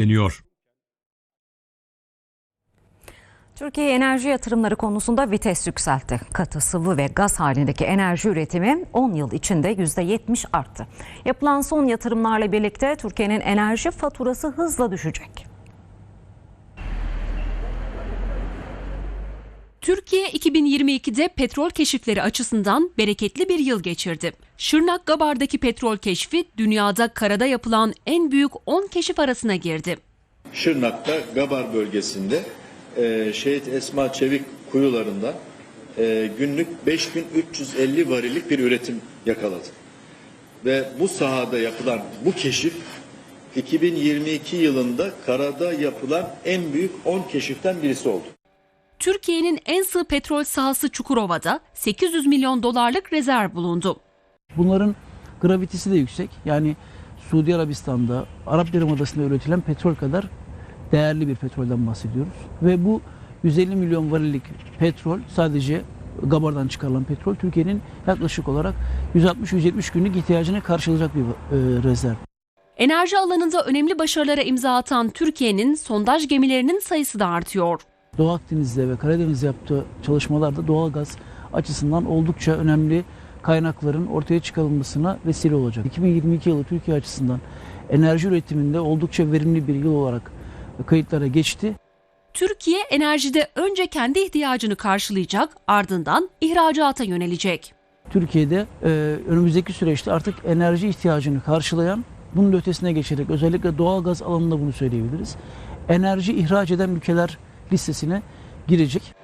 deniyor. Türkiye enerji yatırımları konusunda vites yükseltti. Katı, sıvı ve gaz halindeki enerji üretimi 10 yıl içinde %70 arttı. Yapılan son yatırımlarla birlikte Türkiye'nin enerji faturası hızla düşecek. Türkiye 2022'de petrol keşifleri açısından bereketli bir yıl geçirdi. Şırnak Gabar'daki petrol keşfi dünyada karada yapılan en büyük 10 keşif arasına girdi. Şırnak'ta Gabar bölgesinde e, Şehit Esma Çevik kuyularında e, günlük 5350 varillik bir üretim yakaladı. Ve bu sahada yapılan bu keşif 2022 yılında karada yapılan en büyük 10 keşiften birisi oldu. Türkiye'nin en sığ petrol sahası Çukurova'da 800 milyon dolarlık rezerv bulundu. Bunların gravitesi de yüksek. Yani Suudi Arabistan'da, Arap Yarımadası'nda üretilen petrol kadar değerli bir petrolden bahsediyoruz. Ve bu 150 milyon varillik petrol sadece Gabar'dan çıkarılan petrol Türkiye'nin yaklaşık olarak 160-170 günlük ihtiyacını karşılayacak bir e, rezerv. Enerji alanında önemli başarılara imza atan Türkiye'nin sondaj gemilerinin sayısı da artıyor. Doğu Akdeniz'de ve Karadeniz'de yaptığı çalışmalarda doğalgaz açısından oldukça önemli kaynakların ortaya çıkarılmasına vesile olacak. 2022 yılı Türkiye açısından enerji üretiminde oldukça verimli bir yıl olarak kayıtlara geçti. Türkiye enerjide önce kendi ihtiyacını karşılayacak, ardından ihracata yönelecek. Türkiye'de e, önümüzdeki süreçte artık enerji ihtiyacını karşılayan, bunun ötesine geçerek özellikle doğalgaz alanında bunu söyleyebiliriz. Enerji ihraç eden ülkeler listesine girecek.